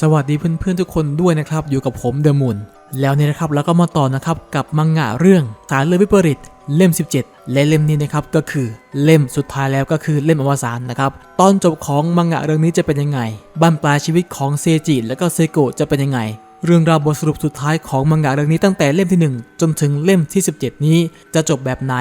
สวัสดีเพื่อนๆทุกคนด้วยนะครับอยู่กับผมเดอะมุนแล้วเนี่ยนะครับแล้วก็มาต่อนะครับกับมังงะเรื่องสารเลือดวิปริตเล่ม 17 และเล่มนี้นะครับก็คือเล่มสุดท้ายแล้วก็คือเล่มอวสานนะครับตอนจบของมังงะเรื่องนี้จะเป็นยังไงบั้นปลายชีวิตของเซจิและก็เซโกะจะเป็นยังไง เรื่องราวบทสรุปสุดท้ายของมังงะเรื่องนี้ตั้งแต่เล่มที่ 1 จนถึงเล่มที่ 17 นี้จะจบแบบไหน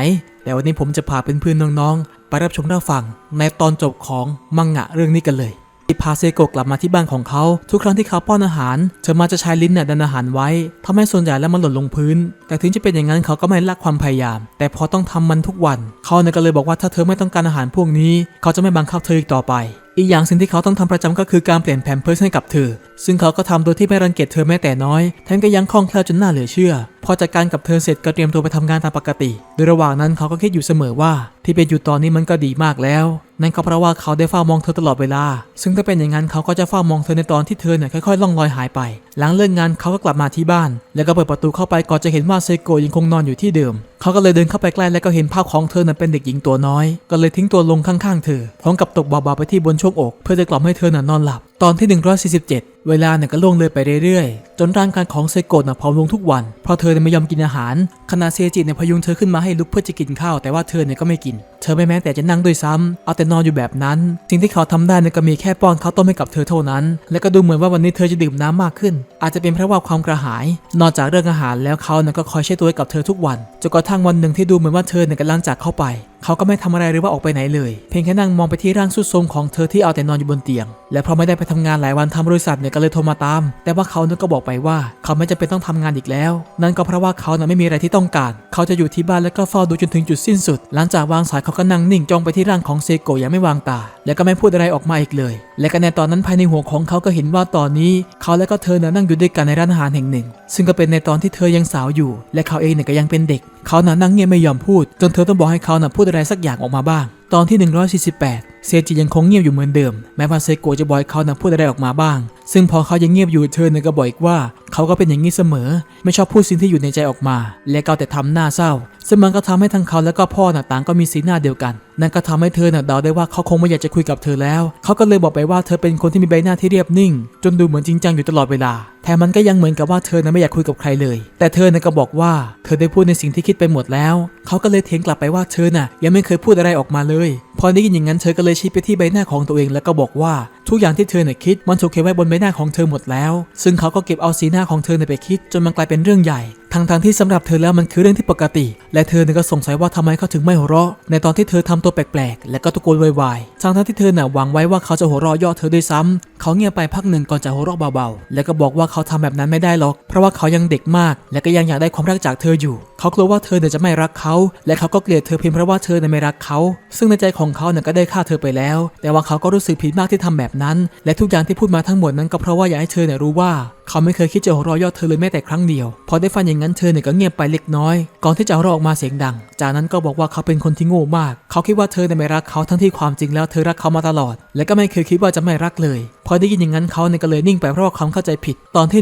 แต่วันนี้ผมจะพาเพื่อนๆน้องๆ ไปรับชมรับฟังในตอนจบของมังงะเรื่องนี้กันเลย พาเซโกะกลับมาที่บ้านของเขา ทุกครั้งที่เขาป้อนอาหาร เธอมาจะใช้ลิ้นเนี่ยดันอาหารไว้ทำให้ส่วนใหญ่แล้วมันหล่นลงพื้น แต่ถึงจะเป็นอย่างนั้นเขาก็ไม่ละความพยายาม แต่พอต้องทำมันทุกวัน เขาเนี่ยก็เลยบอกว่าถ้าเธอไม่ต้องการอาหารพวกนี้ เขาจะไม่บังคับเธออีกต่อไป อีกอย่างสิ่งที่เขาต้องทำประจำก็คือการเปลี่ยนแผ่นเพิร์สให้กับเธอ ซึ่งเขาก็ทำโดยที่ไม่รังเกียจเธอแม้แต่น้อยแถมก็ยังคล่องแคล่วจนน่าเหลือเชื่อพอจัดการกับเธอเสร็จก็เตรียมตัวไปทำงานตามปกติ โดยระหว่างนั้นเขาก็คิดอยู่เสมอว่า ที่เป็นอยู่ตอนนี้มันก็ดีมากแล้ว นั่นก็เพราะว่าเขาได้เฝ้ามองเธอตลอดเวลา ซึ่งถ้าเป็นอย่างนั้นเขาก็จะเฝ้ามองเธอในตอนที่เธอเนี่ยค่อยๆล่องลอยหายไป หลังเลิกงานเขาก็กลับมาที่บ้าน แล้วก็เปิดประตูเข้าไปก่อนจะเห็นว่าเซโกะยังคงนอนอยู่ที่เดิม เขาก็เลยเดินเข้าไปใกล้แล้วก็เห็นภาพของเธอนั้นเป็นเด็กหญิงตัวน้อย ก็เลยทิ้งตัวลงข้างๆ เธอพร้อมกับตกเบาๆไปที่บนช่วงอก เพื่อจะกล่อมให้เธอน่ะนอนหลับ ตอนที่ 147 เวลาเนี่ยก็ล่วงเลยไปเรื่อยๆ จนร่างกายของเซโกะน่ะผอมลงทุกวัน เพราะเธอเนี่ยไม่ยอมกินอาหาร ขณะเซจิเนี่ยพยุงเธอขึ้นมาให้ลุกเพื่อจะกินข้าว แต่ว่าเธอเนี่ยก็ไม่กิน เธอไม่แม้แต่จะนั่งด้วยซ้ำเอาแต่นอนอยู่แบบนั้น สิ่งที่เขาทำได้เนี่ยก็มีแค่ป้อนข้าวต้มให้กับเธอเท่านั้น และก็ดูเหมือนว่าวันนี้เธอจะดื่มน้ำมากขึ้น อาจจะเป็นเพราะว่าความกระหาย นอกจากเรื่องอาหารแล้วเขาเนี่ยก็คอยเช็ดตัวให้กับเธอทุกวัน จนกระทั่งวันหนึ่งที่ดูเหมือนว่าเธอเนี่ยกำลังจากเข้าไป เขาก็ไม่ทำอะไรหรือว่าออกไปไหนเลย เพียงแค่นั่งมองไปที่ร่างสุดโทรมของเธอที่เอาแต่นอนอยู่บนเตียง และเพราะไม่ได้ไปทำงานหลายวันทางบริษัทเนี่ยก็เลยโทรมาตาม แต่ว่าเขาเนี่ยก็บอกไปว่า เขาไม่จำเป็นต้องทำงานอีกแล้ว นั่นก็เพราะว่าเขาเนี่ยไม่มีอะไรที่ต้องการ เขาจะอยู่ที่บ้านแล้วก็เฝ้าดูจนถึงจุดสิ้นสุด หลังจากวางสายเขาก็นั่งนิ่งจ้องไปที่ร่างของเซโกะอย่างไม่วางตา แล้วก็ไม่พูดอะไรออกมาอีกเลย และก็ในตอนนั้นภายในหัวของเขาก็เห็นว่าตอนนี้เขาและก็เธอเนี่ยนั่งอยู่ด้วยกันในร้านอาหารแห่งหนึ่ง ซึ่งก็เป็นในตอนที่เธอยังสาวอยู่ และเขาเองเนี่ยก็ยังเป็นเด็ก เขาน่ะนั่งเงียบไม่ยอมพูด จนเธอต้องบอกให้เขาน่ะพูดอะไรสักอย่างออกมาบ้าง ตอนที่ 148 เซจิยังคงเงียบอยู่เหมือนเดิม แม้ว่าเซโกะจะบอกให้เขานะพูดอะไรออกมาบ้าง ซึ่งพอเขายังเงียบอยู่เธอเนี่ยก็บอกอีกว่า เขาก็เป็นอย่างนี้เสมอ ไม่ชอบพูดสิ่งที่อยู่ในใจออกมา และก็เอาแต่ทำหน้าเศร้า ซึ่งมันก็ทำให้ทั้งเขาและก็พ่อน่ะต่างก็มีสีหน้าเดียวกัน นั่นก็ทำให้เธอน่ะเดาได้ว่าเขาคงไม่อยากจะคุยกับเธอแล้ว เขาก็เลยบอกไปว่าเธอเป็นคนที่มีใบหน้าที่เรียบนิ่ง จนดูเหมือนจริงจังอยู่ตลอดเวลาแถมมันก็ยังเหมือนกับว่าเธอนั้นไม่อยากคุยกับใครเลย แต่เธอน่ะก็บอกว่า เธอได้พูดในสิ่งที่คิดไปหมดแล้ว เขาก็เลยเถียงกลับไปว่าเธอน่ะยังไม่เคยพูดอะไรออกมาเลย ơi พอได้ยินอย่างนั้นเธอก็เลยชี้ไปที่ใบหน้าของตัวเองแล้วก็บอกว่าทุกอย่างที่เธอน่ะคิดมันถูกเก็บไว้บนใบหน้าของเธอหมดแล้ว ซึ่งเขาก็เก็บเอาสีหน้าของเธอน่ะไปคิด จนมันกลายเป็นเรื่องใหญ่ทั้งทางๆที่สำหรับเธอแล้วมันคือเรื่องที่ปกติ และเธอเนี่ยก็สงสัยว่าทำไมเขาถึงไม่หัวเราะ ในตอนที่เธอทำตัวแปลกๆ และก็ตะโกนวายๆทั้งทที่เธอน่ะหวังไว้ว่าเขาจะหัวเราะย่อเธอด้วยซ้ำเขาเงียบไปพักหนึ่งก่อนจะหัวเราะเบาๆ แล้วก็บอกว่าเขาทำแบบนั้นไม่ได้หรอก เพราะว่าเขายังเด็กมาก และก็ยังอยากได้ความรักจากเธออยู่ เขากลัวว่าเธอเนี่ยจะไม่รักเขา และเขาก็เกลียดเธอเพียงเพราะว่าเธอเนี่ยไม่รักเขา ซึ่งในใจของของเขาเนี่ยก็ได้ฆ่าเธอไปแล้ว แต่ว่าเขาก็รู้สึกผิดมากที่ทำแบบนั้น และทุกอย่างที่พูดมาทั้งหมดนั้นก็เพราะว่าอยากให้เธอเนี่ยรู้ว่า เขาไม่เคยคิดจะหัวเราะย่อเธอเลยแม้แต่ครั้งเดียว พอได้ฟังอย่างนั้นเธอเนี่ยก็เงียบไปเล็กน้อย ก่อนที่จะหัวเราะออกมาเสียงดัง จากนั้นก็บอกว่าเขาเป็นคนที่โง่มาก เขาคิดว่าเธอเนี่ยไม่รักเขาทั้งที่ความจริงแล้วเธอรักเขามาตลอด และก็ไม่เคยคิดว่าจะไม่รักเลย พอได้ยินอย่างนั้นเขาเนี่ยก็เลยนิ่งไปเพราะว่าความเข้าใจผิดตอนที่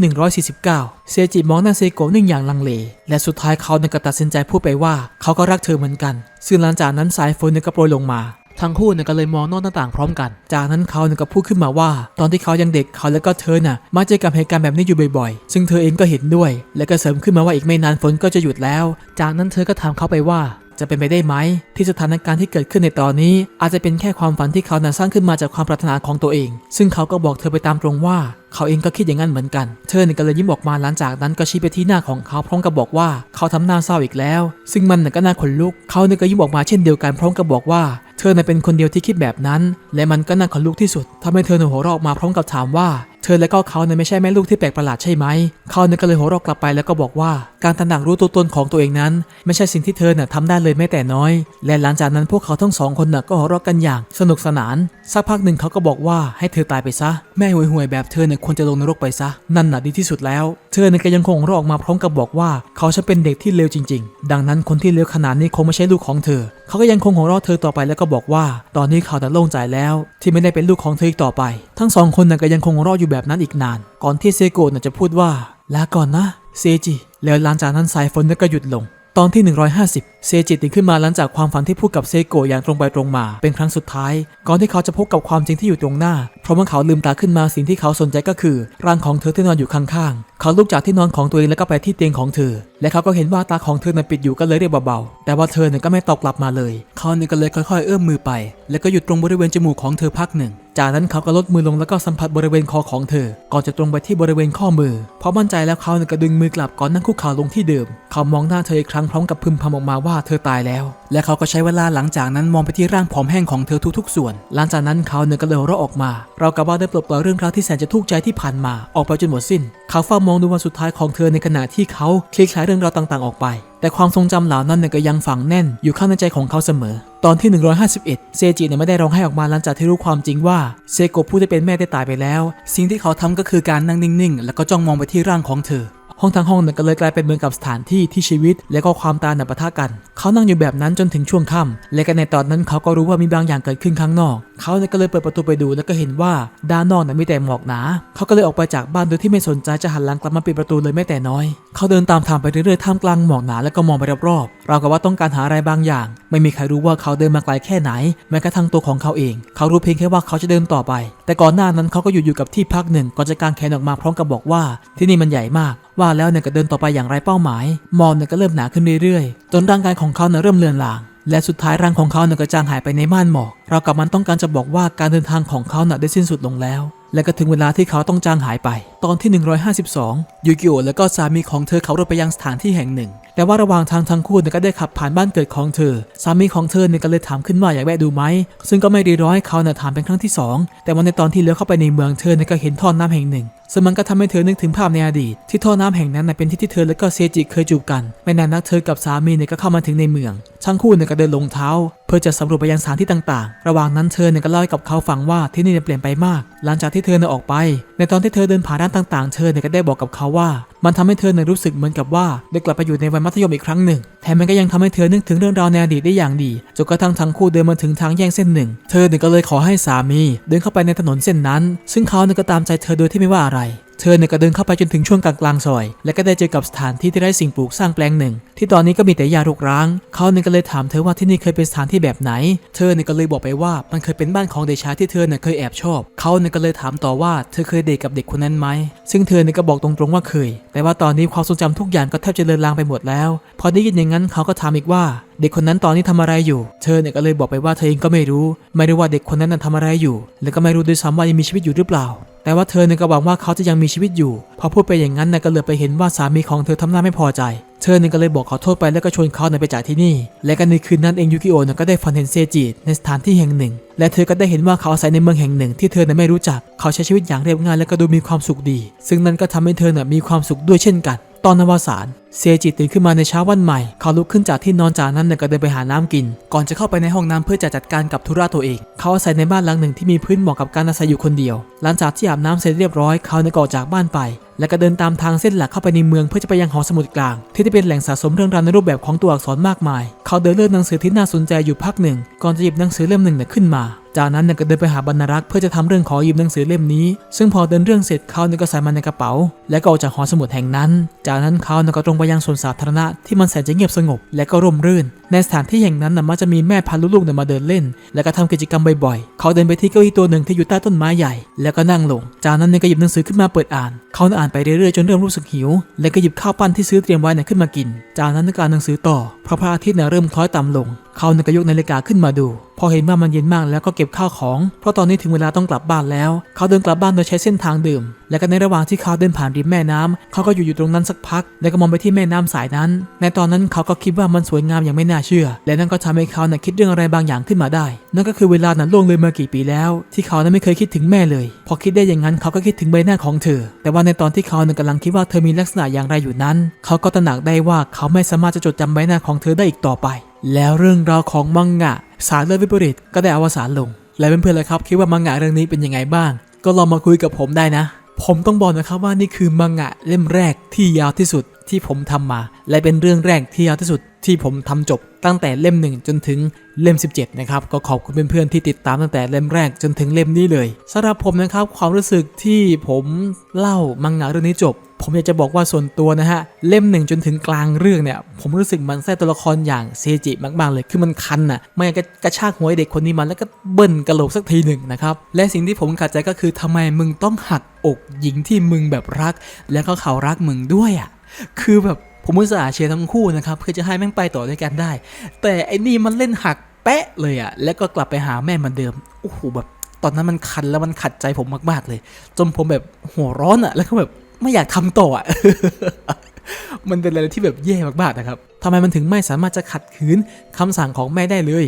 149 เซจิมองหน้าเซโกะนิ่งอย่างลังเล และสุดท้ายเขาเนี่ยก็ตัดสินใจพูดไปว่า เขาก็รักเธอเหมือนกัน ซึ่งหลังจากนั้นสายฝนเนี่ยก็โปรยลงมาทั้งคู่เนี่ยก็เลยมองนอกหน้าต่างพร้อมกัน จากนั้นเขาเนี่ยก็พูดขึ้นมาว่า ตอนที่เขายังเด็กเขาและก็เธอน่ะมักเจอกับเหตุการณ์แบบนี้อยู่บ่อยๆ ซึ่งเธอเองก็เห็นด้วย และก็เสริมขึ้นมาว่าอีกไม่นานฝนก็จะหยุดแล้ว จากนั้นเธอก็ถามเขาไปว่า จะเป็นไปได้ไหม ที่สถานการณ์ที่เกิดขึ้นในตอนนี้ อาจจะเป็นแค่ความฝันที่เขาน่ะสร้างขึ้นมาจากความปรารถนาของตัวเอง ซึ่งเขาก็บอกเธอไปตามตรงว่า เขาเองก็คิดอย่างนั้นเหมือนกัน เธอเนี่ยก็เลยยิ้มออกมาหลังจากนั้นก็ชี้ไปที่หน้าของเขาพร้อมกับบอกว่าเขาทำหน้าเศร้าอีกแล้ว ซึ่งมันก็น่าขนลุก เขาเนก็ยิ้มออกมาเช่นเดียวกันพร้อมกับบอกว่าเธอน่ะเป็นคนเดียวที่คิดแบบนั้น และมันก็น่าขนลุกที่สุดทำให้เธอเนี่ยหัวเราะออกมาพร้อมกับถามว่า ธอและก็เขาเนี่ยไม่ใช่แม่ลูกที่แปลกประหลาดใช่ไหม เขาเนี่ยก็เลยหัวเราะกลับไปแล้วก็บอกว่า การตระหนักรู้ตัวตนของตัวเองนั้น ไม่ใช่สิ่งที่เธอน่ะทำได้เลยแม้แต่น้อย และหลังจากนั้นพวกเขาทั้งสองคนน่ะก็หัวเราะกันอย่างสนุกสนาน สักพักหนึ่งเขาก็บอกว่าให้เธอตายไปซะ แม่ห่วยๆแบบเธอเนี่ยควรจะลงนรกไปซะ นั่นน่ะดีที่สุดแล้ว เธอเนี่ยก็ยังคงหัวเราะออกมาพร้อมกับบอกว่า เขาฉันเป็นเด็กที่เลวจริง ๆ ดังนั้นคนที่เลวขนาดนี้คงไม่ใช่ลูกของเธอ เขาก็ยังคงหัวเราะเธอต่อไปแล้วก็บอกว่า ตอนนี้เขาแต่โล่งใจแล้ว ที่ไม่ได้เป็นลูกของเธออีกต่อไป ทั้งสองคนน่ะก็ยังคงหัวเราะอยู่แบบแบบนั้นอีกนาน ก่อนที่เซโกะน่ะจะพูดว่า ลาก่อนนะ เซจิ แล้วหลังจากนั้นสายฝนก็หยุดลง ตอนที่ 150 เซจิตื่นขึ้นมาหลังจากความฝันที่พูดกับเซโกะอย่างตรงไปตรงมา เป็นครั้งสุดท้าย ก่อนที่เขาจะพบกับความจริงที่อยู่ตรงหน้า เพราะเมื่อเขาลืมตาขึ้นมาสิ่งที่เขาสนใจก็คือร่างของเธอที่นอนอยู่ข้างๆ เขาลุกจากที่นอนของตัวเองแล้วก็ไปที่เตียงของเธอ และเขาก็เห็นว่าตาของเธอนั้นปิดอยู่ก็เลยเรียกเบาๆ แต่ว่าเธอเนี่ยก็ไม่ตอบกลับมาเลย เขาเนี่ยก็เลยค่อยๆ เอื้อมมือไป แล้วก็หยุดตรงบริเวณจมูกของเธอพักหนึ่ง จากนั้นเขาก็ลดมือลงแล้วก็สัมผัสบริเวณคอของเธอ ก่อนจะตรงไปที่บริเวณข้อมือพราะมั่นใจแล้วเขาเนี่ยก็ดึงมือกลับก่อนนั่งคุกเข่าลงที่เดิม เขามองหน้าเธออีกครั้งพร้อมกับพึมพำออกมาว่าเธอตายแล้ว และเขาก็ใช้เวลาหลังจากนั้นมองไปที่ร่างผอมแห้งของเธอทุกๆส่วน หลังจากนั้นเขาเนี่ยก็เลยราะออกมา เรากับว่าได้ปลดปล่อยเรื่องราวที่แสนจะทุกข์ใจที่ผ่านมาออกไปจนหมดสิ้น เขาเฝ้ามองดูวันสุดท้ายของเธอในขณะที่เขาคลี่คลายเรื่องราวต่างๆ ออกไป แต่ความทรงจำเหล่านั้นก็ยังฝังแน่น อยู่ข้างในใจของเขาเสมอ ตอนที่ 151 เซจิเนี่ยไม่ได้ร้องไห้ออกมาหลังจากที่รู้ความจริงว่าเซโกะผู้ที่เป็นแม่ได้ตายไปแล้ว สิ่งที่เขาทำก็คือการนั่งนิ่งๆ แล้วก็จ้องมองไปที่ร่างของเธอ ห้องทั้งห้องเนี่ยก็เลยกลายเป็นเหมือนกับสถานที่ที่ชีวิต และก็ความตายน่ะปะทะกัน เขานั่งอยู่แบบนั้นจนถึงช่วงค่ำและก็ในตอนนั้นเขาก็รู้ว่ามีบางอย่างเกิดขึ้นข้างนอก เขาเนี่ยก็เลยเปิดประตูไปดูแล้วก็เห็นว่าด้านนอกน่ะมีแต่หมอกหนา เขาก็เลยออกไปจากบ้านโดยที่ไม่สนใจจะหันหลังกลับมาปิดประตูเลยแม้แต่น้อย เขาเดินตามทางไปเรื่อยๆท่ามกลางหมอกหนาแล้วก็มองไปรอบๆราวกับว่าต้องการหาอะไรบางอย่าง ไม่มีใครรู้ว่าเขาเดินมาไกลแค่ไหน แม้กระทั่งตัวของเขาเอง เขารู้เพียงแค่ว่าเขาจะเดินต่อไป แต่ก่อนหน้านั้นเขาก็อยู่อยู่กับที่พักหนึ่งก่อนจะกางแขนออกมาพร้อมกับบอกว่า ที่นี่มันใหญ่มาก ว่าแล้วเนี่ยก็เดินต่อไปอย่างไรเป้าหมายหมอกเนี่ยก็เริ่มหนาขึ้นเรื่อยๆ จนร่างกายของเขาเนี่ยเริ่มเลือนลาง และสุดท้ายร่างของเขาเนี่ยก็จางหายไปในม่านหมอกเรากับมันต้องการจะบอกว่าการเดินทางของเขาเนี่ยได้สิ้นสุดลงแล้ว และก็ถึงเวลาที่เขาต้องจางหายไป ตอนที่ 152 ยูกิโอและก็สามีของเธอเขารถไปยังสถานที่แห่งหนึ่ง แต่ว่าระหว่างทางทั้งคู่เนี่ยก็ได้ขับผ่านบ้านเกิดของเธอ สามีของเธอเนี่ยก็เลยถามขึ้นว่าอยากแวะดูไหม ซึ่งก็ไม่รีรอให้เขาเนี่ยถามเป็นครั้งที่สองแต่วันในตอนที่เลี้ยวเข้าไปในเมืองเธอเนี่ยก็เห็นท่อน้ำแห่งหนึ่ง ซึ่งมันก็ทำให้เธอนึกถึงภาพในอดีต ที่ท่อน้ำแห่งนั้นน่ะเป็นที่ที่เธอและก็เซจิเคยจูบกัน ไม่นานนักเธอกับสามีเนี่ยก็เข้ามาถึงในเมือง ทั้งคู่เนี่ยก็เดินลงเท้า เพื่อจะสำรวจไปยังสถานที่ต่างๆ ระหว่างนั้นเธอเนี่ยก็เล่าให้กับเขาฟังว่าที่นี่เปลี่ยนไปมาก หลังจากที่เธอเนี่ยออกไป ในตอนที่เธอเดินผ่านด้านต่างๆ เธอเนี่ยก็ได้บอกกับเขาว่า มันทำให้เธอหนึ่งรู้สึกเหมือนกับว่าได้กลับไปอยู่ในวัยมัธยมอีกครั้งหนึ่ง แถมมันก็ยังทำให้เธอนึกถึงเรื่องราวในอดีตได้อย่างดี จนกระทั่งทั้งคู่เดินมาถึงทางแยกเส้นหนึ่ง เธอหนึ่งก็เลยขอให้สามี เดินเข้าไปในถนนเส้นนั้น ซึ่งเขาหนึ่งก็ตามใจเธอโดยที่ไม่ว่าอะไร เธอเนี่ยก็เดินเข้าไปจนถึงช่วงกลางกลางซอย และก็ได้เจอกับสถานที่ที่ไร้สิ่งปลูกสร้างแปลงหนึ่ง ที่ตอนนี้ก็มีแต่หญ้ารกร้าง เขาเนี่ยก็เลยถามเธอว่าที่นี่เคยเป็นสถานที่แบบไหน เธอเนี่ยก็เลยบอกไปว่ามันเคยเป็นบ้านของเด็กชายที่เธอเนี่ยเคยแอบชอบ เขาเนี่ยก็เลยถามต่อว่าเธอเคยเดทกับเด็กคนนั้นไหม ซึ่งเธอเนี่ยก็บอกตรงๆว่าเคย แต่ว่าตอนนี้ความทรงจำทุกอย่างก็แทบจะเลือนลางไปหมดแล้ว พอได้ยินอย่างนั้นเขาก็ถามอีกว่าเด็กคนนั้นตอนนี้ทำอะไรอยู่ เธอเนี่ยก็เลยบอกไปว่าเธอเองก็ไม่รู้ ไม่รู้ว่าเด็กคนนั้นน่ะทำอะไรอยู่ และก็ไม่รู้ด้วยซ้ำว่ายังมีชีวิตอยู่หรือเปล่าแต่ว่าเธอเนี่ยก็หวังว่าเขาจะยังมีชีวิตอยู่ พอพูดไปอย่างนั้นน่ยก็เหลือไปเห็นว่าสามีของเธอทำหน้าไม่พอใจ เธอเนี่ยก็เลยบอกขอโทษไปแล้วก็ชวนเขาเนี่ยไปจากที่นี่ และก็ในคืนนั้นเองยูกิโอเนี่ยก็ได้ฝันเห็นเซจิในสถานที่แห่งหนึ่ง และเธอก็ได้เห็นว่าเขาอาศัยในเมืองแห่งหนึ่ง ที่เธอเนี่ยไม่รู้จัก เขาใช้ชีวิตอย่างเรียบง่ายและก็ดูมีความสุขดี ซึ่งนั้นก็ทำให้เธอเนี่ยมีความสุขด้วยเช่นกัน ตอนนวสานเซจิตื่นขึ้นมาในเช้าวันใหม่ เขาลุกขึ้นจากที่นอนจากนั้นเนี่ยก็เดินไปหาน้ำกิน ก่อนจะเข้าไปในห้องน้ำเพื่อจะจัดการกับธุระตัวเอง เขาอาศัยในบ้านหลังหนึ่งที่มีพื้นเหมาะกับการอาศัยอยู่คนเดียว หลังจากที่อาบน้ำเสร็จเรียบร้อย เขาเนี่ยก็ออกจากบ้านไป และก็เดินตามทางเส้นหลักเข้าไปในเมืองเพื่อจะไปยังหอสมุดกลาง ที่ได้เป็นแหล่งสะสมเรื่องราวในรูปแบบของตัวอักษรมากมาย เขาเดินเลือกหนังสือที่น่าสนใจอยู่พักหนึ่ง ก่อนจะหยิบหนังสือเล่มหนึ่งขึ้นมา จากนั้นเนี่ยก็เดินไปหาบรรณรักษ์เพื่อจะทำเรื่องขอยิบหนังสือเล่มนี้ ซึ่งพอเดินเรื่องเสร็จเขาเนี่ยก็ใส่มันในกระเป๋า และก็ออกจากหอสมุดแห่งนั้น จากนั้นเขาเนี่ยก็ตรงไปยังสวนสาธารณะที่มันแสนจะเงียบสงบ และก็ร่มรื่น ในสถานที่แห่งนั้นน่ะมักจะมีแม่พาลูกๆเนี่ยมาเดินเล่น และก็ทำกิจกรรมบ่อยๆ เขาเดินไปที่เก้าอี้ตัวหนึ่งที่อยู่ใต้ต้นไม้ใหญ่ แล้วก็นั่งลง จากนั้นเนี่ยก็หยิบหนังสือขึ้นมาเปิดอ่าน เขาอ่านไปเรื่อยๆจนเริ่มรู้สึกหิว และก็หยิบข้าวปั้นที่ซื้อเตรียมไว้เนี่ยขึ้นมากิน จากนั้นก็อ่านหนังสือต่อเพราะพระอาทิตย์เนี่ยเริ่มคล้อยต่ำลง เขาเนี่ยก็ยกนาฬิกาขึ้นมาดู พอเห็นว่ามันเย็นมากแล้วก็เก็บข้าวของ เพราะตอนนี้ถึงเวลาต้องกลับบ้านแล้ว เขาเดินกลับบ้านโดยใช้เส้นทางเดิม และก็ในระหว่างที่เขาเดินผ่านริมแม่น้ำเขาก็อยู่อยู่ตรงนั้นสักพัก แล้วก็มองไปที่แม่น้ำสายนั้น ในตอนนั้นเขาก็คิดว่ามันสวยงามอย่างไม่น่าเชื่อ และนั่นก็ทำให้เขาน่ะคิดเรื่องอะไรบางอย่างขึ้นมาได้ นั่นก็คือเวลานั้นล่วงเลยมากี่ปีแล้ว ที่เขานั้นไม่เคยคิดถึงแม่เลย พอคิดได้อย่างนั้นเขาก็คิดถึงใบหน้าของเธอ แต่ว่าในตอนที่เขาเนี่ยกำลังคิดว่าเธอมีลักษณะอย่างไรอยู่นั้น เขาก็ตระหนักได้ว่าเขาไม่สามารถจะจดจำใบหน้าของเธอได้อีกต่อไป แล้วเรื่องราวของมังงะ สารเลือดวิปริตก็ได้อวสานลง และเพื่อนๆเลยครับ คิดว่ามังงะเรื่องนี้เป็นยังไงบ้าง ก็ลองมาคุยกับผมได้นะ ผมต้องบอกนะครับว่านี่คือมังงะเล่มแรกที่ยาวที่สุดที่ผมทำมา และเป็นเรื่องแรกที่ยาวที่สุดที่ผมทำจบตั้งแต่เล่มหนึ่งจนถึงเล่ม 17 นะครับ ก็ขอบคุณเพื่อนๆที่ติดตามตั้งแต่เล่มแรกจนถึงเล่มนี้เลยสำหรับผมนะครับความรู้สึกที่ผมเล่ามังงะเรื่องนี้จบ ผมอยากจะบอกว่าส่วนตัวนะฮะ เล่มหนึ่งจนถึงกลางเรื่องเนี่ย ผมรู้สึกมันไส้ตัวละครอย่างเซจิมากๆเลย คือมันคันน่ะไม่งั้นก็กระชากหัวไอเด็กคนนี้มาแล้วก็เบิ้ลกระโหลกสักทีหนึ่งนะครับ และสิ่งที่ผมขัดใจก็คือทำไมมึงต้องหักอกหญิงที่มึงแบบรัก แล้วก็เขารักมึงด้วยอะคือแบบผมอุตส่าห์เชียร์ทั้งคู่นะครับเพื่อจะให้แม่งไปต่อด้วยกันได้ แต่ไอ้นี่มันเล่นหักแปะเลยอะแล้วก็กลับไปหาแม่เหมือนเดิมโอ้โหแบบตอนนั้นมันคันแล้วมันขัดใจผมมากๆเลย จนผมแบบหัวร้อนอะแล้วก็แบบ ไม่อยากทำต่ออะ มันเป็นอะไรที่แบบแย่มากๆนะครับ ทำไมมันถึงไม่สามารถจะขัดขืนคำสั่งของแม่ได้เลย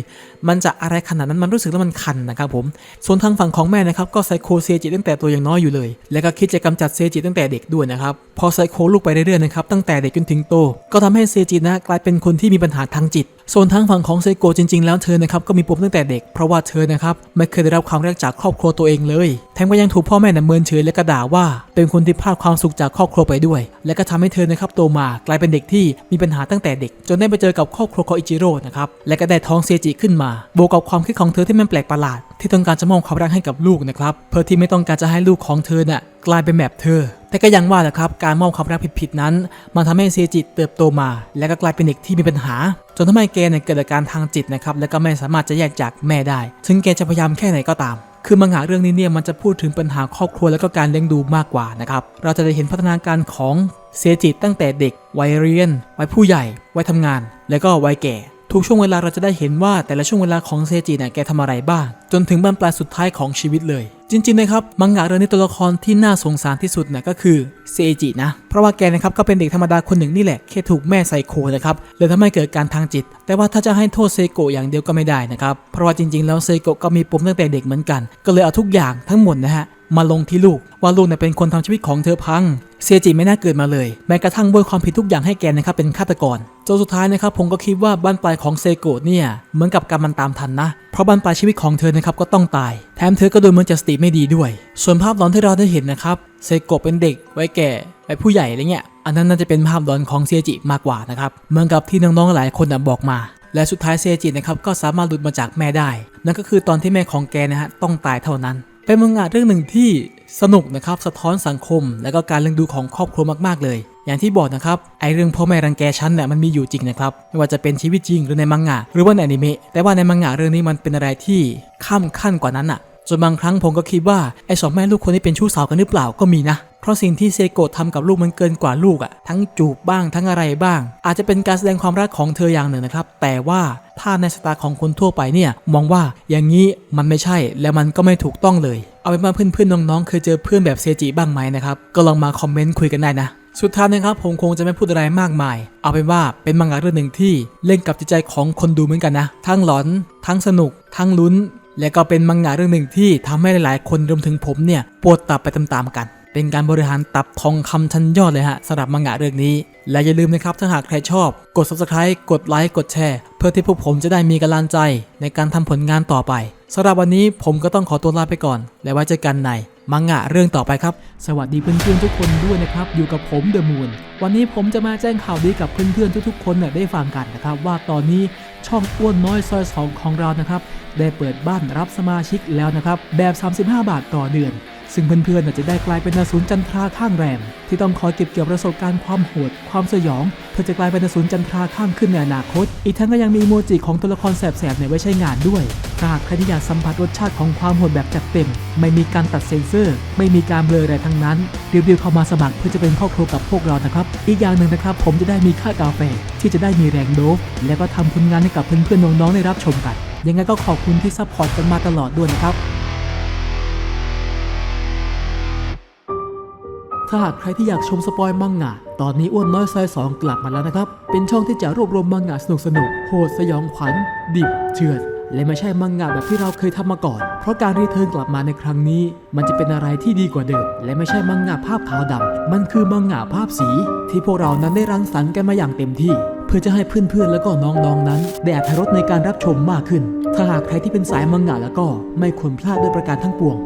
มันจะอะไรขนาดนั้นมันรู้สึกแล้วมันคันนะครับผม ส่วนทางฝั่งของแม่นะครับก็ไซโคเซจิตั้งแต่ตัวยังน้อยอยู่เลย แล้วก็คิดจะกำจัดเซจิตั้งแต่เด็กด้วยนะครับ พอไซโคลูกไปเรื่อยๆนะครับตั้งแต่เด็กจนถึงโต ก็ทำให้เซจินะกลายเป็นคนที่มีปัญหาทางจิต ส่วนทางฝั่งของไซโกจริง ๆ แล้วเธอนะครับก็มีปมตั้งแต่เด็ก เพราะว่าเธอนะครับไม่เคยได้รับความรักจากครอบครัวตัวเองเลย แถมก็ยังถูกพ่อแม่น่ะเมินเฉยและก็ด่าว่า เป็นคนที่พลาดความสุขจากครอบครัวไปด้วย และก็ทำให้เธอนะครับโตมากลายเป็นเด็กที่มีปัญหาตั้งแต่เด็ก จนได้ไปเจอกับครอบครัวของอิจิโร่นะครับ และก็ได้ท้องเซจิขึ้นมา บวกกับความคิดของเธอที่มันแปลกประหลาด ที่ต้องการจะมอบความรักให้กับลูกนะครับ เพื่อที่ไม่ต้องการจะให้ลูกของเธอน่ะกลายเป็นแบบเธอ แต่ก็ยังว่าแหละครับ การมอบความรักผิดๆนั้น มันทำให้เซจิเติบโตมา และก็กลายเป็นเด็กที่มีปัญหา จนทำให้แกเนี่ยเกิดอาการทางจิตนะครับ และก็ไม่สามารถจะแยกจากแม่ได้ ถึงแกจะพยายามแค่ไหนก็ตาม คือมังหะเรื่องนี้เนี่ยมันจะพูดถึงปัญหาครอบครัวและก็การเลี้ยงดูมากกว่านะครับ เราจะได้เห็นพัฒนาการของเซจิตั้งแต่เด็ก วัยเรียน วัยผู้ใหญ่ วัยทำงาน แล้วก็วัยแก่ ทุกช่วงเวลาเราจะได้เห็นว่าแต่ละช่วงเวลาของเซจิเนี่ยแกทำอะไรบ้าง จนถึงบรรปลายสุดท้ายของชีวิตเลยจริงๆนะครับมังงะเรื่องนี้ตัวละครที่น่าสงสารที่สุดเนี่ยก็คือเซจินะ เพราะว่าแกนะครับก็เป็นเด็กธรรมดาคนหนึ่งนี่แหละแค่ถูกแม่ไซโคนะครับเลยทำให้เกิดการทางจิต แต่ว่าถ้าจะให้โทษเซโกะอย่างเดียวก็ไม่ได้นะครับเพราะว่าจริงๆ แล้วเซโกะก็มีปมตั้งแต่เด็กเหมือนกัน ก็เลยเอาทุกอย่างทั้งหมดนะฮะมาลงที่ลูกว่าลูกเนี่ยเป็นคนทำชีวิตของเธอพังเซจิไม่น่าเกิดมาเลย แม้กระทั่งบวยความผิดทุกอย่างให้แกนะครับเป็นฆาตกรจนสุดท้ายนะครับผมก็คิดว่าบ้านปลายของเซโกะเนี่ยเหมือนกับกรรมมันตามทันนะ เพราะบ้านปลายชีวิตของเธอนะครับก็ต้องตาย แถมเธอก็ดูเหมือนจะสติไม่ดีด้วย ส่วนภาพหลอนที่เราได้เห็นนะครับเซโกะเป็นเด็กไว้แก่ไว้ผู้ใหญ่อะไรเงี้ยอันนั้นน่าจะเป็นภาพหลอนของเซจิมากกว่านะครับเหมือนกับที่น้องๆหลายคนบอกมา และสุดท้ายเซจินะครับก็สามารถหลุดมาจากแม่ได้ นั่นก็คือตอนที่แม่ของแกนะฮะต้องตายเท่านั้น เป็นมังงะเรื่องหนึ่งที่สนุกนะครับสะท้อนสังคม และก็การเลี้ยงดูของครอบครัวมากๆเลย อย่างที่บอกนะครับไอเรื่องพ่อแม่รังแกฉันเนี่ยมันมีอยู่จริงนะครับไม่ว่าจะเป็นชีวิตจริงหรือในมังงะหรือว่าในอนิเมะแต่ว่าในมังงะเรื่องนี้มันเป็นอะไรที่ข้ามขั้นกว่านั้นอะ จนบางครั้งผมก็คิดว่าไอสองแม่ลูกคนนี้เป็นชู้สาวกันหรือเปล่าก็มีนะ เพราะสิ่งที่เซโกะทำกับลูกมันเกินกว่าลูกอะ่ะ ทั้งจูบบ้างทั้งอะไรบ้าง อาจจะเป็นการแสดงความรักของเธออย่างหนึ่งนะครับ แต่ว่าถ้าในสตล์ของคนทั่วไปเนี่ย มองว่าอย่างนี้มันไม่ใช่และมันก็ไม่ถูกต้องเลย เอาเป็นว่าเพื่อนๆน้องๆเคยเจอเพื่อนแบบเซจิบ้างไหมนะครับก็ลองมาคอมเมนต์คุยกันได้นะสุดท้ายนะครับผมคงจะไม่พูดอะไรมากมาย เอาเป็นว่าเป็นมังงะเรื่องหนึ่งที่เล่นกับจิตใจของคนดูเหมือนกันนะ ทั้งหลอน ทั้งสนุก ทั้งลุ้น และก็เป็นมังงะเรื่องหนึ่งที่ทำให้หลายๆ คนรวมถึงผมเนี่ยปวดตับไปตามๆกัน เป็นการบริหารตับทองคำชั้นยอดเลยฮะสำหรับมังงะเรื่องนี้ และอย่าลืมนะครับถ้าหากใครชอบ กด subscribe กดไลค์กดแชร์ เพื่อที่พวกผมจะได้มีกำลังใจในการทำผลงานต่อไปสำหรับวันนี้ผมก็ต้องขอตัวลาไปก่อน และไว้เจอกันใน มังงะเรื่องต่อไปครับ สวัสดีเพื่อนๆทุกคนด้วยนะครับ อยู่กับผมเดอะมูนวันนี้ผมจะมาแจ้งข่าวดีกับเพื่อนๆทุกๆ คนเนี่ยได้ฟังกันนะครับ ว่าตอนนี้ช่องอ้วนน้อยซอยสองของเรานะครับ ได้เปิดบ้านรับสมาชิกแล้วนะครับ แบบ 35 บาทต่อเดือน ซึ่งเพื่อนๆจะได้กลายเป็นนสูนจันทราข้างแรมที่ต้องคอยเก็บเกี่ยวประสบการณ์ความโหด ความสยอง เพื่อจะกลายเป็นนสูนจันทราข้างขึ้นในอนาคต อีกทั้งก็ยังมีอีโมจิของตัวละครแสบๆเนี่ยไว้ใช้งานด้วยถ้าหากใครที่อยากสัมผัสรสชาติของความโหดแบบจัดเต็ม ไม่มีการตัดเซ็นเซอร์ ไม่มีการเบลออะไรทั้งนั้นรีบๆเข้ามาสมัครเพื่อจะเป็นครอบครัวกับพวกเรานะครับ อีกอย่างหนึ่งนะครับ ผมจะได้มีค่ากาแฟที่จะได้มีแรงโดบและก็ทำผลงานให้กับเพื่อนๆน้องๆได้รับชมกันยังไงก็ขอบคุณที่ซัพพอร์ตกันมาตลอดด้วยนะครับ ถ้าหากใครที่อยากชมสปอยมังงะ ตอนนี้อ้วนน้อยซอยสองกลับมาแล้วนะครับ เป็นช่องที่จะรวบรวมมังงะสนุกสนุกโหดสยองขวัญ ดิบเถื่อนและไม่ใช่มังงะแบบที่เราเคยทำมาก่อน เพราะการรีเทิร์นกลับมาในครั้งนี้ มันจะเป็นอะไรที่ดีกว่าเดิม และไม่ใช่มังงะภาพขาวดำมันคือมังงะภาพสี ที่พวกเรานั้นได้รังสรรค์กันมาอย่างเต็มที่ เพื่อจะให้เพื่อนๆ แล้วก็น้องๆนั้นได้อรรถรสในการรับชมมากขึ้น ถ้าหากใครที่เป็นสายมังงะแล้วก็ไม่ควรพลาดด้วยประการทั้งปวง